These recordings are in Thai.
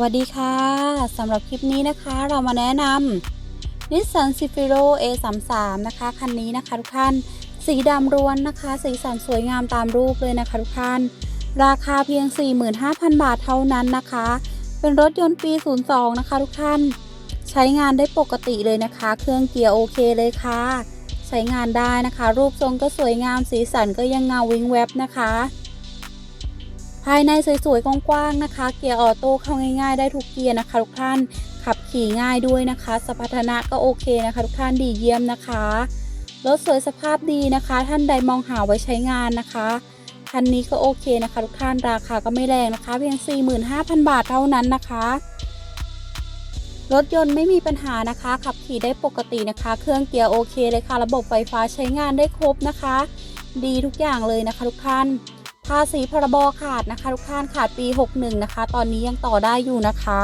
วัสดีค่ะสำหรับคลิปนี้นะคะเรามาแนะนำ Nissan Cifiro A33 นะคะ คันนี้นะคะทุกท่าน สีดำล้วนนะคะ สีสันสวยงามตามรูปเลยนะคะทุกท่าน ราคาเพียง 45,000 บาทเท่านั้นนะคะ เป็นรถยนต์ปี 02 นะคะทุกท่าน ใช้งานได้ปกติเลยนะคะ เครื่องเกียร์โอเคเลยค่ะ ใช้งานได้นะคะ รูปทรงก็สวยงาม สีสันก็ยังเงาวิงแวบนะคะ ภายในสวยๆกว้างๆนะคะ เกียร์ออโต้เข้าง่ายๆ ได้ทุกเกียร์นะคะทุกท่าน ขับขี่ง่ายด้วยนะคะ สมรรถนะก็โอเคนะคะ ทุกท่านดีเยี่ยมนะคะรถสวยสภาพดีนะคะ ท่านใดมองหาไว้ใช้งานนะคะคันนี้ก็โอเคนะคะ ทุกท่านราคาก็ไม่แรงนะคะ เพียง 45,000 บาทเท่านั้นนะคะรถยนต์ไม่มีปัญหานะคะ ขับขี่ได้ปกตินะคะ เครื่องเกียร์โอเคเลยค่ะ ระบบไฟฟ้าใช้งานได้ครบนะคะ ดีทุกอย่างเลยนะคะ ทุกท่าน ภาษีพรบขาดนะคะ ทุกท่านขาดปี 61 นะคะ ตอนนี้ยังต่อได้อยู่นะคะ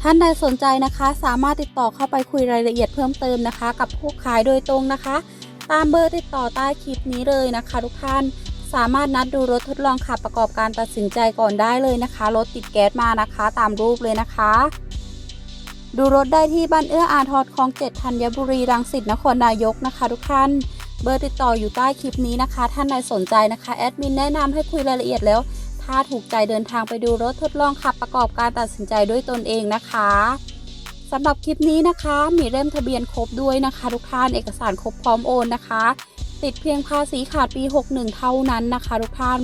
ท่านใดสนใจนะคะ สามารถติดต่อเข้าไปคุยรายละเอียดเพิ่มเติมนะคะ กับผู้ขายโดยตรงนะคะ ตามเบอร์ติดต่อใต้คลิปนี้เลยนะคะ ทุกท่านสามารถนัดดูรถทดลองขับประกอบการตัดสินใจก่อนได้เลยนะคะ รถติดแก๊สมานะคะ ตามรูปเลยนะคะ ดูรถได้ที่บ้านเอื้ออาทรคลองเจ็ดธัญบุรีรังสิตนครนายกนะคะ ทุกท่าน เบอร์ติดต่ออยู่ใต้คลิปนี้นะคะ ท่านใดสนใจนะคะแอดมินแนะนำให้คุยรายละเอียดแล้ว ถ้าถูกใจเดินทางไปดูรถทดลองขับประกอบการตัดสินใจด้วยตนเองนะคะสำหรับคลิปนี้นะคะ มีเล่มทะเบียนครบด้วยนะคะ ทุกท่านเอกสารครบพร้อมโอนนะคะ ติดเพียงภาษีขาดปี 61 เท่านั้นนะคะ ทุกท่าน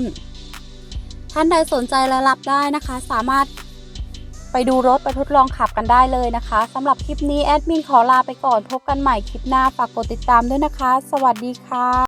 ท่านใดสนใจและรับได้นะคะ สามารถ ไปดูรถไปทดลองขับกันได้เลยนะคะสำหรับคลิปนี้แอดมินขอลาไปก่อนพบกันใหม่คลิปหน้าฝากกดติดตามด้วยนะคะ สวัสดีค่ะ